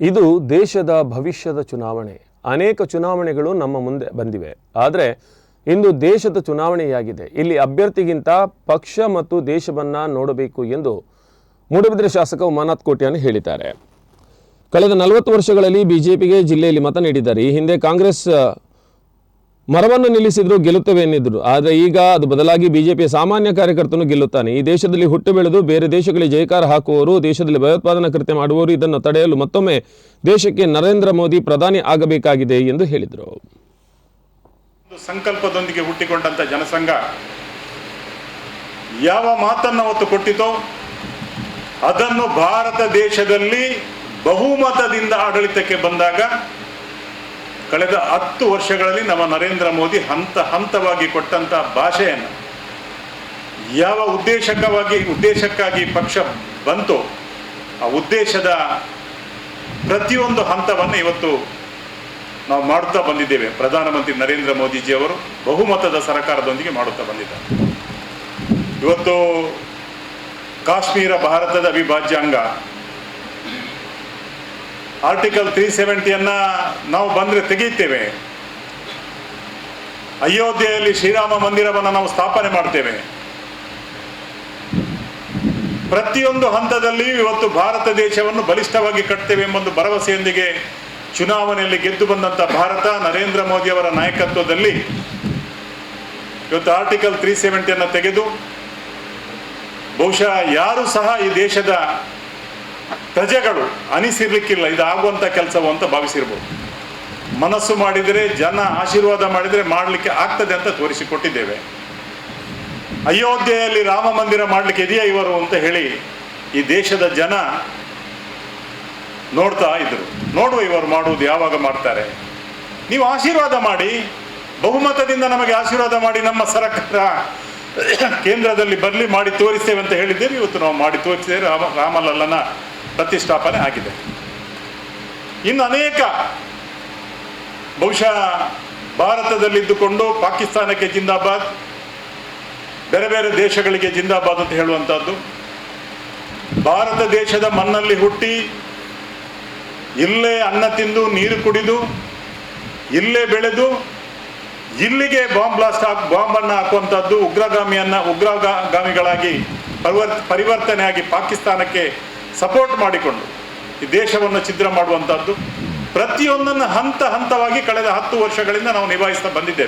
ಇದು ದೇಶದ ಭವಿಷ್ಯದ ಚುನಾವಣೆ. ಅನೇಕ ಚುನಾವಣೆಗಳು ನಮ್ಮ ಮುಂದೆ ಬಂದಿವೆ. ಆದರೆ ಇಂದು ದೇಶದ ಚುನಾವಣೆಯಾಗಿದೆ. ಇಲ್ಲಿ ಅಭ್ಯರ್ಥಿಗಿಂತ ಪಕ್ಷ ಮತ್ತು ದೇಶವನ್ನು ನೋಡಬೇಕು ಎಂದು ಮೂಡಬಿದ್ರೆ ಶಾಸಕ ಉಮಾನಾಥ್ ಕೋಟ್ಯಾನ್ ಹೇಳಿದ್ದಾರೆ. ಕಳೆದ ನಲವತ್ತು ವರ್ಷಗಳಲ್ಲಿ ಬಿಜೆಪಿಗೆ ಜಿಲ್ಲೆಯಲ್ಲಿ ಮತ ನೀಡಿದ್ದಾರೆ. ಈ ಹಿಂದೆ ಕಾಂಗ್ರೆಸ್ ಮರವನ್ನು ನಿಲ್ಲಿಸಿದ್ರು ಗೆಲ್ಲುತ್ತವೆ ಎನ್ನಿದ್ರು. ಆದರೆ ಈಗ ಅದು ಬದಲಾಗಿ ಬಿಜೆಪಿಯ ಸಾಮಾನ್ಯ ಕಾರ್ಯಕರ್ತನು ಗೆಲ್ಲುತ್ತಾನೆ. ಈ ದೇಶದಲ್ಲಿ ಹುಟ್ಟು ಬೆಳೆದು ಬೇರೆ ದೇಶಗಳಿಗೆ ಜಯಕಾರ ಹಾಕುವವರು, ದೇಶದಲ್ಲಿ ಭಯೋತ್ಪಾದನಾ ಕೃತ್ಯ ಮಾಡುವವರು ಇದನ್ನು ತಡೆಯಲು ಮತ್ತೊಮ್ಮೆ ದೇಶಕ್ಕೆ ನರೇಂದ್ರ ಮೋದಿ ಪ್ರಧಾನಿ ಆಗಬೇಕಾಗಿದೆ ಎಂದು ಹೇಳಿದರು. ಸಂಕಲ್ಪದೊಂದಿಗೆ ಹುಟ್ಟಿಕೊಂಡಂತ ಜನಸಂಘ ಯಾವ ಮಾತನ್ನು ಅವತ್ತು ಕೊಟ್ಟಿತೋ ಅದನ್ನು ಭಾರತ ದೇಶದಲ್ಲಿ ಬಹುಮತದಿಂದ ಆಡಳಿತಕ್ಕೆ ಬಂದಾಗ ಕಳೆದ ಹತ್ತು ವರ್ಷಗಳಲ್ಲಿ ನಮ್ಮ ನರೇಂದ್ರ ಮೋದಿ ಹಂತ ಹಂತವಾಗಿ ಕೊಟ್ಟಂತ ಭಾಷೆಯನ್ನು ಯಾವ ಉದ್ದೇಶಕವಾಗಿ, ಉದ್ದೇಶಕ್ಕಾಗಿ ಪಕ್ಷ ಬಂತು ಆ ಉದ್ದೇಶದ ಪ್ರತಿಯೊಂದು ಹಂತವನ್ನು ಇವತ್ತು ನಾವು ಮಾಡುತ್ತಾ ಬಂದಿದ್ದೇವೆ. ಪ್ರಧಾನಮಂತ್ರಿ ನರೇಂದ್ರ ಮೋದಿಜಿ ಅವರು ಬಹುಮತದ ಸರ್ಕಾರದೊಂದಿಗೆ ಮಾಡುತ್ತಾ ಬಂದಿದ್ದಾರೆ. ಇವತ್ತು ಕಾಶ್ಮೀರ ಭಾರತದ ಅವಿಭಾಜ್ಯ ಅಂಗ ಆರ್ಟಿಕಲ್ ತ್ರೀ ಸೆವೆಂಟಿಯನ್ನ ನಾವು ಬಂದ್ರೆ ತೆಗೆಯುತ್ತೇವೆ. ಅಯೋಧ್ಯೆಯಲ್ಲಿ ಶ್ರೀರಾಮ ಮಂದಿರವನ್ನು ನಾವು ಸ್ಥಾಪನೆ ಮಾಡ್ತೇವೆ. ಪ್ರತಿಯೊಂದು ಹಂತದಲ್ಲಿ ಇವತ್ತು ಭಾರತ ದೇಶವನ್ನು ಬಲಿಷ್ಠವಾಗಿ ಕಟ್ತೇವೆ ಎಂಬೊಂದು ಭರವಸೆಯೊಂದಿಗೆ ಚುನಾವಣೆಯಲ್ಲಿ ಗೆದ್ದು ಬಂದಂತ ಭಾರತ ನರೇಂದ್ರ ಮೋದಿ ಅವರ ನಾಯಕತ್ವದಲ್ಲಿ ಇವತ್ತು ಆರ್ಟಿಕಲ್ ತ್ರೀ ಸೆವೆಂಟಿಯನ್ನು ತೆಗೆದು ಬಹುಶಃ ಯಾರು ಸಹ ಈ ದೇಶದ ಪ್ರಜೆಗಳು ಅನಿಸಿರ್ಲಿಕ್ಕಿಲ್ಲ ಇದು ಆಗುವಂತ ಕೆಲಸವು ಅಂತ ಭಾವಿಸಿರ್ಬೋದು. ಮನಸ್ಸು ಮಾಡಿದರೆ, ಜನ ಆಶೀರ್ವಾದ ಮಾಡಿದರೆ ಮಾಡಲಿಕ್ಕೆ ಆಗ್ತದೆ ಅಂತ ತೋರಿಸಿಕೊಟ್ಟಿದ್ದೇವೆ. ಅಯೋಧ್ಯೆಯಲ್ಲಿ ರಾಮ ಮಂದಿರ ಮಾಡಲಿಕ್ಕೆ ಇದೆಯಾ ಇವರು ಅಂತ ಹೇಳಿ ಈ ದೇಶದ ಜನ ನೋಡ್ತಾ ಇದ್ರು. ನೋಡುವ ಇವರು ಮಾಡುವುದು ಯಾವಾಗ ಮಾಡ್ತಾರೆ. ನೀವು ಆಶೀರ್ವಾದ ಮಾಡಿ, ಬಹುಮತದಿಂದ ನಮಗೆ ಆಶೀರ್ವಾದ ಮಾಡಿ, ನಮ್ಮ ಸರ್ಕಾರ ಕೇಂದ್ರದಲ್ಲಿ ಬರಲಿ, ಮಾಡಿ ತೋರಿಸ್ತೇವೆ ಅಂತ ಹೇಳಿದ್ದೇವೆ. ಇವತ್ತು ನಾವು ಮಾಡಿ ತೋರಿಸ್ತೇವೆ. ರಾಮ ರಾಮಲಲ್ಲನ ಪ್ರತಿಷ್ಠಾಪನೆ ಆಗಿದೆ. ಇನ್ನು ಅನೇಕ ಬಹುಶಃ ಭಾರತದಲ್ಲಿದ್ದುಕೊಂಡು ಪಾಕಿಸ್ತಾನಕ್ಕೆ ಜಿಂದಾಬಾದ್, ಬೇರೆ ಬೇರೆ ದೇಶಗಳಿಗೆ ಜಿಂದಾಬಾದ್ ಅಂತ ಹೇಳುವಂಥದ್ದು. ಭಾರತ ದೇಶದ ಮಣ್ಣಲ್ಲಿ ಹುಟ್ಟಿ ಇಲ್ಲೇ ಅನ್ನ ತಿಂದು ನೀರು ಕುಡಿದು ಇಲ್ಲೇ ಬೆಳೆದು ಇಲ್ಲಿಗೆ ಬಾಂಬ್ ಬ್ಲಾಸ್ಟ್ ಹಾಕಿ, ಬಾಂಬನ್ನು ಹಾಕುವಂಥದ್ದು ಉಗ್ರಗಾಮಿಯನ್ನು ಉಗ್ರಗಾಮಿಗಳಾಗಿ ಪರಿವರ್ ಪರಿವರ್ತನೆಯಾಗಿ ಪಾಕಿಸ್ತಾನಕ್ಕೆ ಸಪೋರ್ಟ್ ಮಾಡಿಕೊಂಡು ಈ ದೇಶವನ್ನು ಛಿದ್ರ ಮಾಡುವಂತಹದ್ದು. ಪ್ರತಿಯೊಂದನ್ನು ಹಂತ ಹಂತವಾಗಿ ಕಳೆದ ಹತ್ತು ವರ್ಷಗಳಿಂದ ನಾವು ನಿಭಾಯಿಸ್ತಾ ಬಂದಿದ್ದೇವೆ.